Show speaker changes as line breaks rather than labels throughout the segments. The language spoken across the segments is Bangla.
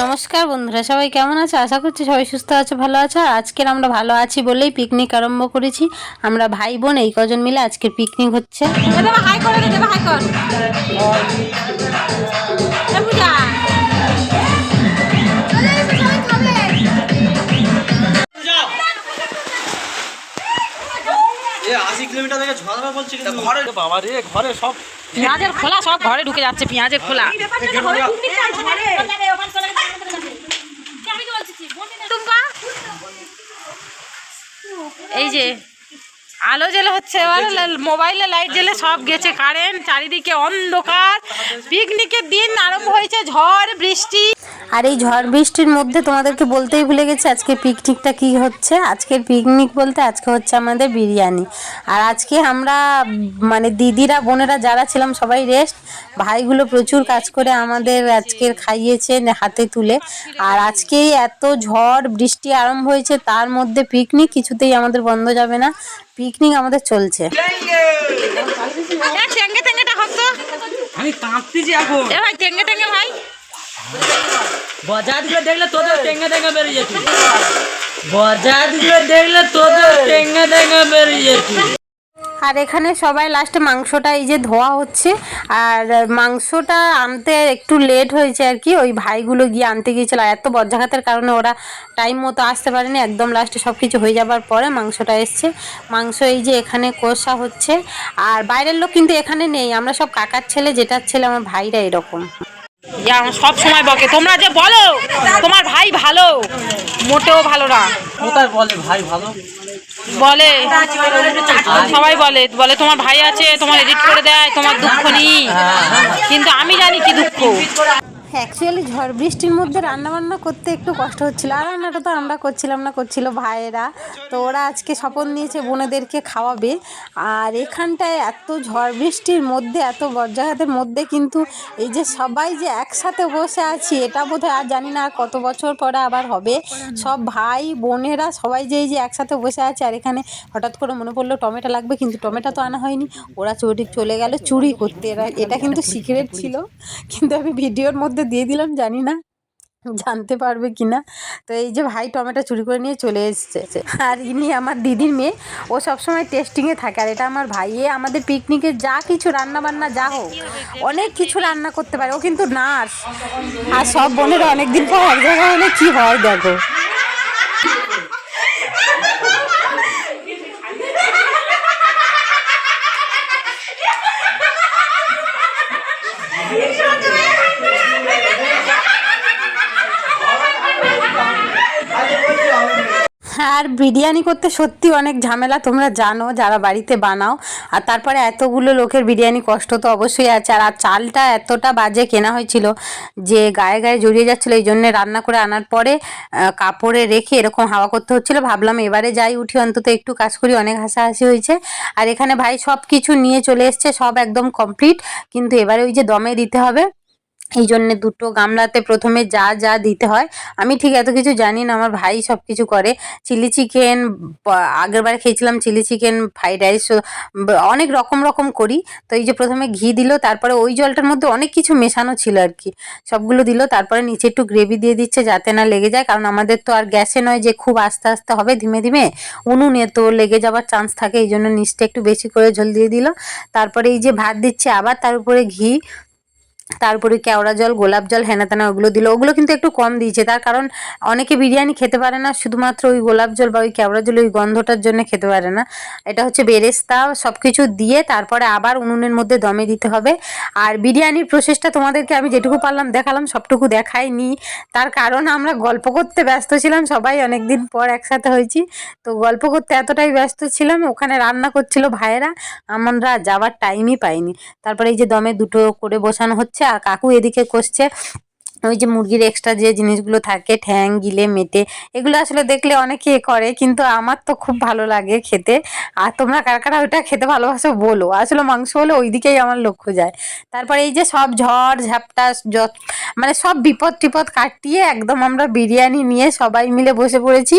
নমস্কার বন্ধুরা, সবাই কেমন আছে? আশা করছি সবাই সুস্থ আছে, ভালো আছে। আজকের আমরা ভালো আছি বলেই পিকনিক আরম্ভ করেছি। আমরা ভাই বোন এই কজন মিলে আজকের পিকনিক হচ্ছে।
আশি কিলোমিটার থেকে ঝড়াবে বলছে ঘরে বাবা রে ঘরে সব
পেঁয়াজের খোলা সব ঘরে ঢুকে যাচ্ছে পেঁয়াজের খোলা। এই যে আলো জ্বলে হচ্ছে এবার মোবাইলে লাইট জ্বলে সব গেছে কারেন্ট চারিদিকে অন্ধকার। পিকনিকের দিন আরম্ভ হয়েছে ঝড় বৃষ্টি। আর এই ঝড় বৃষ্টির মধ্যে তোমাদেরকে বলতেই ভুলে গেছি আজকে পিকনিকটা কি হচ্ছে? আজকের পিকনিক বলতে আজকে হচ্ছে আমাদের বিরিয়ানি। আর আজকে আমরা মানে দিদিরা বোনেরা যারা ছিলাম সবাই রেস্ট ভাইগুলো প্রচুর কাজ করে আমাদের আজকের খাইয়েছে হাতে তুলে। আর আজকেই এত ঝড় বৃষ্টি আরম্ভ হয়েছে তার মধ্যে পিকনিক কিছুতেই আমাদের বন্ধ যাবে না। পিকনিক আমাদের চলছে। তো
আমি কাঁপতেছি এখন।
এ ভাই টেঙ্গে টেঙ্গে ভাই। আর এখানে সবাই লাস্টে মাংসটা এই যে ধোয়া হচ্ছে, আর মাংসটা আনতে একটু লেট হয়েছে আর কি, ওই ভাইগুলো গিয়ে আনতে গিয়েছিল, আর এত বজ্রাঘাতের কারণে ওরা টাইম মতো আসতে পারেনি, একদম লাস্টে সব কিছু হয়ে যাবার পরে মাংসটা এসছে। মাংস এই যে এখানে কষা হচ্ছে, আর বাইরের লোক কিন্তু এখানে নেই, আমরা সব কাকার ছেলে, জেঠার ছেলে, আমার ভাইরা এরকম। সব সময় বকে। তোমরা যে বলো তোমার ভাই ভালো। মোটেও ভালো না।
কোথায় বলে ভাই ভালো?
বলে। সবাই বলে বলে তোমার ভাই আছে তোমার এডিট করে দেয় তোমার দুঃখ নেই। কিন্তু আমি জানি কি দুঃখ। অ্যাকচুয়ালি ঝড় বৃষ্টির মধ্যে রান্না বান্না করতে একটু কষ্ট হচ্ছিল। আর রান্নাটা তো আমরা করছিলাম না, করছিল ভাইয়েরা। তো ওরা আজকে স্বপন নিয়েছে বোনেদেরকে খাওয়াবে। আর এখানটায় এত ঝড় বৃষ্টির মধ্যে, এত বজ্রাঘাতের মধ্যে কিন্তু এই যে সবাই যে একসাথে বসে আছি, এটা বোধহয় আর জানি না কত বছর পরে আবার হবে। সব ভাই, বোনেরা সবাই যে এই যে একসাথে বসে আছে, আর এখানে হঠাৎ করে মনে পড়ল টমেটো লাগবে, কিন্তু টমেটো তো আনা হয়নি। ওরা চলে গেল চুরি করতে। এরা, এটা কিন্তু সিক্রেট ছিল। কিন্তু আমি ভিডিওর মধ্যে দিয়ে দিলাম, জানি না জানতে পারবে কি না তো এই যে ভাই টমেটো চুরি করে নিয়ে চলে এসছে। আর ইনি আমার দিদির মেয়ে, ও সবসময় টেস্টিংয়ে থাকে। আর এটা আমার ভাইয়ে, আমাদের পিকনিকে যা কিছু রান্না বান্না যা হোক, অনেক কিছু রান্না করতে পারে। ও কিন্তু নার্স। আর সব বোনেরা অনেকদিন পর এক জায়গায় হলে কী হয়, দেখো। আর বিরিয়ানি করতে সত্যি অনেক ঝামেলা, তোমরা জানো যারা বাড়িতে বানাও। আর তারপরে এতগুলো লোকের বিরিয়ানি কষ্ট তো অবশ্যই আছে। আর আর চালটা এতটা বাজে কেনা হয়েছিল যে গায়ে গায়ে জড়িয়ে যাচ্ছিল, এই জন্যে রান্না করে আনার পরে কাপড়ে রেখে এরকম হাওয়া করতে হচ্ছিল। ভাবলাম এবারে যাই, উঠি অন্তত একটু কাজ করি, অনেক হাসাহাসি হয়েছে। আর এখানে ভাই সব কিছু নিয়ে চলে এসছে, সব একদম কমপ্লিট কিন্তু এবারে ওই যে দমে দিতে হবে এই জন্যে দুটো গামলাতে প্রথমে যা যা দিতে হয়। আমি ঠিক এত কিছু জানি না, আমার ভাই সব কিছু করে। চিলি চিকেন আগেরবার খেয়েছিলাম চিলি চিকেন, ফ্রাইড রাইস অনেক রকম রকম করি। তো এই যে প্রথমে ঘি দিল, তারপরে ওই জলটার মধ্যে অনেক কিছু মেশানো ছিল আর কি। সবগুলো দিল, তারপরে নিচে একটু গ্রেভি দিয়ে দিচ্ছে যাতে না লেগে যায়, কারণ আমাদের তো আর গ্যাসে নয় যে খুব আস্তে আস্তে হবে ধীমে ধীমে। উনুনে তো লেগে যাওয়ার চান্স থাকে এই জন্য নিচটা একটু বেশি করে ঝোল দিয়ে দিল। তারপরে এই যে ভাত দিচ্ছে, আবার তার উপরে ঘি। তারপরে কেওড়া জল, গোলাপ জল হেনা তেনা ওগুলো দিল। ওগুলো কিন্তু একটু কম দিয়েছে। তার কারণ অনেকে বিরিয়ানি খেতে পারে না, শুধুমাত্র ওই গোলাপ জল বা ওই কেওড়া জল, ওই গন্ধটার জন্য খেতে পারে না। এটা হচ্ছে বেরেস্তা সব কিছু দিয়ে তারপরে আবার উনুনের মধ্যে দমে দিতে হবে। আর বিরিয়ানির প্রসেসটা তোমাদেরকে আমি যেটুকু পারলাম দেখালাম, সবটুকু দেখাইনি। তার কারণ আমরা গল্প করতে ব্যস্ত ছিলাম, সবাই অনেক দিন পর একসাথে হয়েছি। তো গল্প করতে এতটাই ব্যস্ত ছিলাম, ওখানে রান্না করছিল ভাইয়েরা। আমরা যাওয়ার টাইমই পাইনি। তারপরে এই যে দমে দুটো করে বসানো হচ্ছে আর কাকু এদিকে কষছে। ওই যে মুরগির এক্সট্রা যে জিনিসগুলো থাকে ঠ্যাং গিলে মেটে এগুলো আসলে দেখলে অনেকে করে কিন্তু আমার তো খুব ভালো লাগে খেতে। আর তোমরা কারা কারা ওইটা খেতে ভালোবাসো বলো। আসলে মাংস হলে ওই দিকেই আমার লক্ষ্য যায়। তারপরে এই যে সব ঝড় ঝাপটা যত মানে সব বিপদ টিপদ কাটিয়ে একদম আমরা বিরিয়ানি নিয়ে সবাই মিলে বসে পড়েছি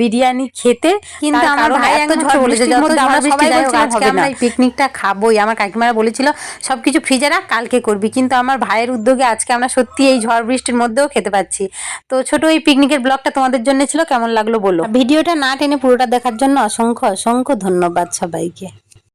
বিরিয়ানি খেতে। কিন্তু আমার ভাই
এত ঝড়
যত আমরা সবাই বলছিলাম
আজকে
আমরা এই পিকনিকটা খাবোই। আমার কাকিমারা বলেছিল সব কিছু ফ্রিজে রাখ কালকে করবি। কিন্তু আমার ভাইয়ের উদ্যোগে আজকে আমরা সত্যি এই ঝড় বৃষ্টির মধ্যেও খেতে পাচ্ছি। তো ছোট এই পিকনিকের ব্লগটা তোমাদের জন্য ছিল, কেমন লাগল বলো? ভিডিওটা না টেনে পুরোটা দেখার জন্য অসংখ্য অসংখ্য ধন্যবাদ সবাইকে।